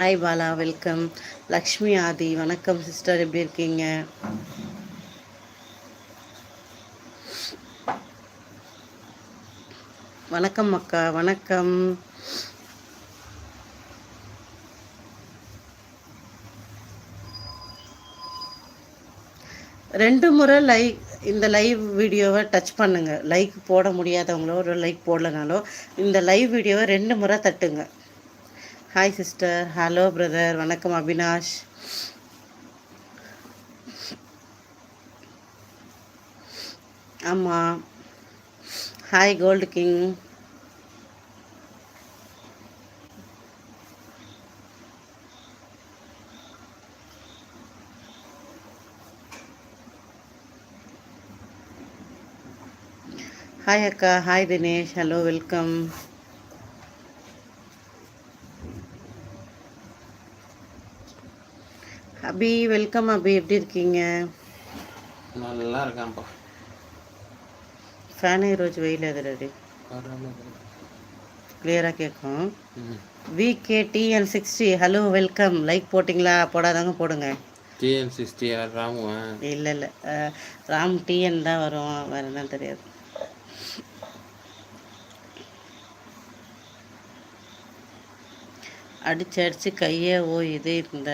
Hi Bala welcome Lakshmi Aadhi வணக்கம் sister எப்படி இருக்கீங்க? வணக்கம் அக்கா. வணக்கம். ரெண்டு முறை லைக் இந்த லைவ் வீடியோவை டச் பண்ணுங்கள் லைக் போட முடியாதவங்களோ ஒரு லைக் போடலனாலோ இந்த லைவ் வீடியோவை ரெண்டு முறை தட்டுங்க. ஹாய் சிஸ்டர் ஹலோ பிரதர் வணக்கம் அபினாஷ். ஆமாம் ஹாய் கோல்டு கிங் ஹாய் அக்கா. Hi Dinesh. Hello welcome Abhi welcome Abhi. எப்படி இருக்கீங்க? நல்லா இருக்கான்ப்பா ஃபேன் ரோஜ் வெயில் எதிரடி கிளியராக கேட்கும் VK TN sixty hello welcome like போட்டிங்களா? போடாதாங்க போடுங்க. டிஎன் சிக்ஸ்டி ராமு இல்லை இல்லை. ராம் டிஎன் தான் வரும். வேறு என்ன தெரியாது. அடிச்சு அடிச்சு கையே ஓயுது இந்த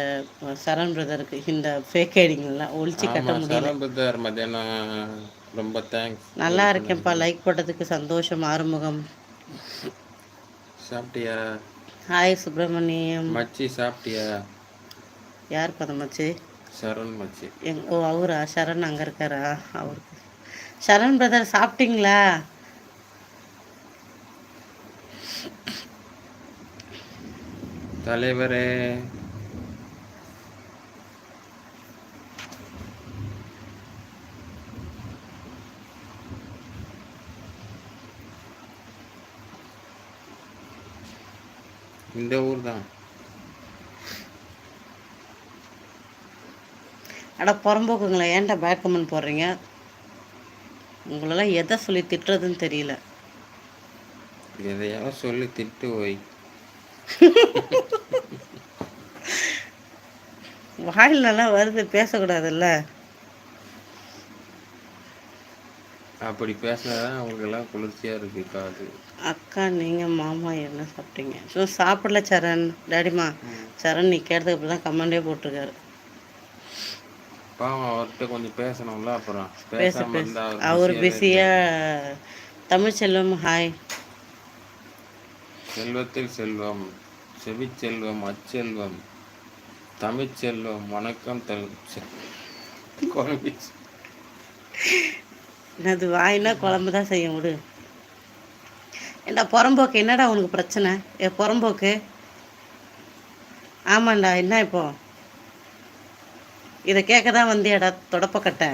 சரண் பிரதருக்கு இந்த ஃபேக் ஐடிங்கெல்லாம் ஒழிச்சு கட்ட முடியல. சரண் பிரதர் மத்தியானம் ரொம்ப தேங்க்ஸ் நல்லா இருக்கேன்ப்பா. லைக் போட்டதுக்கு சந்தோஷம் ஆறுமுகம். சாப்பிட்டியா? ஹாய் சுப்பிரமணியம். மச்சி சாப்பிட்டியா? யார் பதமச்சு சரண் மச்சி. எங் ஓ அவரா? சரண் அங்கே இருக்காரா? அவருக்கு. சரண் பிரதர் சாப்பிட்டீங்களா? தலைவரே. இந்த ஊர் தான் அட புறம்போக்குங்களே ஏன்டா பேக் கமெண்ட் போடுறீங்க? உங்களெல்லாம் எதை சொல்லி திட்டுறதுன்னு தெரியல. எதையாவது சொல்லி திட்டு போய் வாயில் நல்லா வருது பேசக்கூடாதுல்ல? அப்படி பேசினாதான் அவங்களுக்கெல்லாம் குளிர்ச்சியா இருக்கு காது. அக்கா நீங்கள் மாமா என்ன சாப்பிட்டீங்க? ஸோ சாப்பிடல சரண். டேடிமா சரண் நீ கேட்டதுக்கு அப்புறம் தான் கமெண்டே போட்டிருக்காரு. பாவம் அவர்கிட்ட கொஞ்சம் பேசணும்ல அப்புறம். பேச பேச. அவர் பிஸியாக தமிழ்ச்செல்வம் ஹாய் செல்வத்தில் செல்வம் செவிச்செல்வம் அச்செல்வம் தமிழ்ச்செல்வம் வணக்கம் தல் குழம்பு குழம்பி. என்னது வாயினா குழம்பு தான் செய்ய விடு ஏண்டா புறம்போக்கு என்னடா உனக்கு பிரச்சனை? ஏ புறம்போக்கு? ஆமாண்டா என்ன இப்போ? இதை கேட்க தான் வந்தியாடா தொடப்பக்கட்டை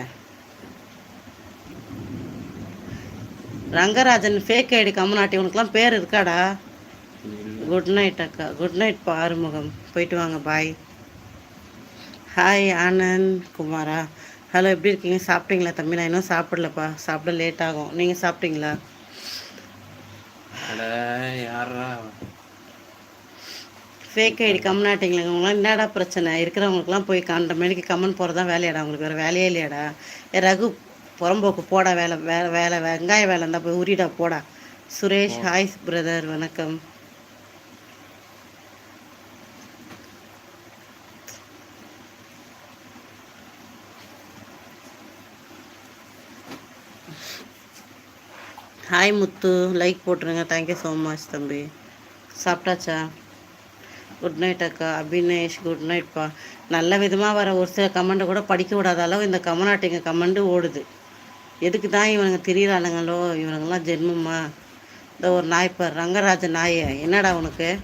ரங்கராஜன் ஃபேக் ஐடி கம்மநாட்டி உனக்குலாம் பேர் இருக்காடா? குட் நைட் அக்கா. குட் நைட் ஆறுமுகம் போயிட்டு வாங்க பாய் ஹாய் ஆனந்த் குமாரா ஹலோ எப்படி இருக்கீங்க? சாப்பிட்டீங்களா தம்பி? நான் இன்னும் சாப்பிடலப்பா. சாப்பிட லேட் ஆகும். நீங்கள் சாப்பிட்டீங்களா? ஃபேக் ஐடி கம்னாட்டிங்களா உங்களாம் என்னடா பிரச்சனை? இருக்கிறவங்களுக்குலாம் போய் கண்ட மணிக்கு கம்மன் போகிறது வேலையாடா? உங்களுக்கு வேறு வேலையே இல்லையாடா? ரகு புறம்போக்கு போடா வேலை. வேலை வேலை வெங்காய வேலை இருந்தால் போய் உரிடா போடா. சுரேஷ் ஹாய் பிரதர் வணக்கம். ஹாய் முத்து லைக் போட்டுருங்க. தேங்க்யூ ஸோ மச் தம்பி. சாப்பிட்டாச்சா? குட் நைட் அக்கா. அபினேஷ் குட் நைட்ப்பா நல்ல விதமாக வர ஒரு சில கமெண்ட்டை கூட படிக்க விடாத அளவு இந்த கமநாட்டிங்க கமெண்டு ஓடுது. எதுக்கு தான் இவனுங்க திரியிறானுங்களோ? இவனுங்கெல்லாம் ஜென்மமா? இந்த ஒரு நாய்ப்பார் ரங்கராஜ நாயை. என்னடா உனக்கு?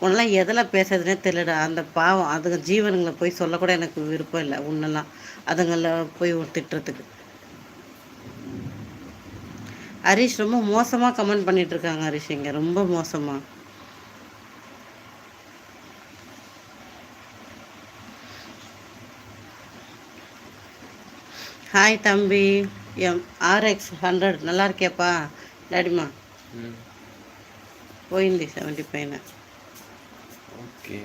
உன்னெல்லாம் எதில் பேசுறதுனே தெரியலடா. அந்த பாவம். அதுங்க ஜீவனுங்களை போய் சொல்லக்கூட எனக்கு விருப்பம் இல்லை. உன்னெல்லாம். அதுங்களை போய் திட்டுறதுக்கு. ஹரிஷ் ரொம்ப மோசமாக கமெண்ட் பண்ணிட்டு இருக்காங்க ஹரிஷ் இங்கே ரொம்ப மோசமாக ஹாய் தம்பி எம் ఆర్ఎక్స్ హండ్రెడ్ நல்லா இருக்கியாப்பா డాడీమా ம் పోయింది సెవెంటీ పైన ஓகே